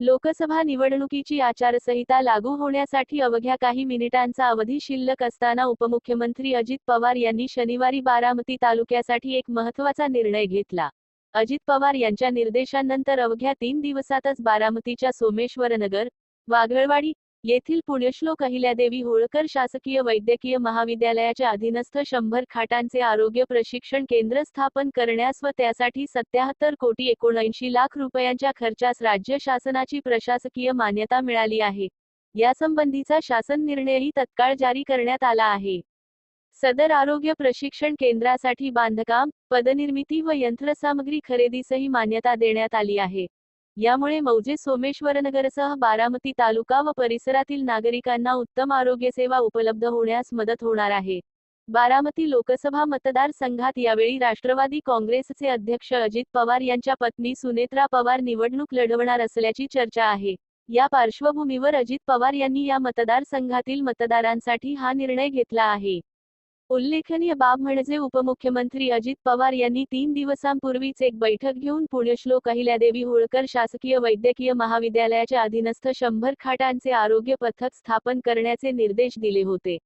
लोकसभा निवडणुकीची आचारसंहिता लागू होण्यासाठी अवघ्या काही मिनिटांचा अवधी शिल्लक असताना उपमुख्यमंत्री अजित पवार यांनी शनिवारी बारामती तालुक्यासाठी एक महत्त्वाचा निर्णय घेतला. अजित पवार यांच्या निर्देशांनंतर अवघ्या तीन दिवसातच बारामतीच्या सोमेश्वरनगर वाघळवाडी येथील पुण्यश्लोक अहिल्यादेवी होळकर शासकीय वैद्यकीय महाविद्यालयाच्या अधीनस्थ शंभर खाटांचे आरोग्य प्रशिक्षण केंद्र स्थापन करण्यास व त्यासाठी सत्याहत्तर कोटी एकोणऐंशी लाख रुपयांच्या खर्चास राज्य शासनाची प्रशासकीय मान्यता मिळाली आहे. यासंबंधीचा शासन निर्णयही तत्काळ जारी करण्यात आला आहे. सदर आरोग्य प्रशिक्षण केंद्रासाठी बांधकाम पदनिर्मिती व यंत्रसामग्री खरेदीसही मान्यता देण्यात आली आहे. यामुळे मौजे सोमेश्वरनगरसह बारामती तालुका व परिसरातील नागरिकांना उत्तम आरोग्यसेवा उपलब्ध होण्यास मदत होणार आहे. बारामती लोकसभा मतदारसंघात यावेळी राष्ट्रवादी काँग्रेसचे अध्यक्ष अजित पवार यांच्या पत्नी सुनेत्रा पवार निवडणूक लढवणार असल्याची चर्चा आहे. या पार्श्वभूमीवर अजित पवार यांनी या मतदारसंघातील मतदारांसाठी हा निर्णय घेतला आहे. उल्लेखनीय बाब म्हणजे उपमुख्यमंत्री अजित पवार यांनी तीन दिवसांपूर्वीच एक बैठक घेऊन पुण्यश्लोक अहिल्यादेवी होळकर शासकीय वैद्यकीय महाविद्यालयाच्या अधीनस्थ शंभर खाटांचे आरोग्य पथक स्थापन करण्याचे निर्देश दिले होते.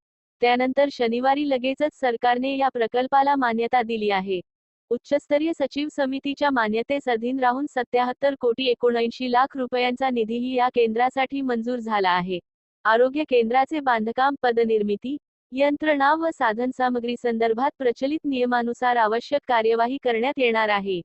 त्यानंतर शनिवारी लगेचच सरकारने या प्रकल्पाला मान्यता दिली आहे. उच्चस्तरीय सचिव समितीच्या मान्यतेस अधीन राहून सत्याहत्तर कोटी एकोणऐंशी लाख रुपयांचा निधीही या केंद्रासाठी मंजूर झाला आहे. आरोग्य केंद्राचे बांधकाम पदनिर्मिती यंत्रणा व साधनसामग्री संदर्भात प्रचलित नियमानुसार आवश्यक कार्यवाही करण्यात येणार आहे.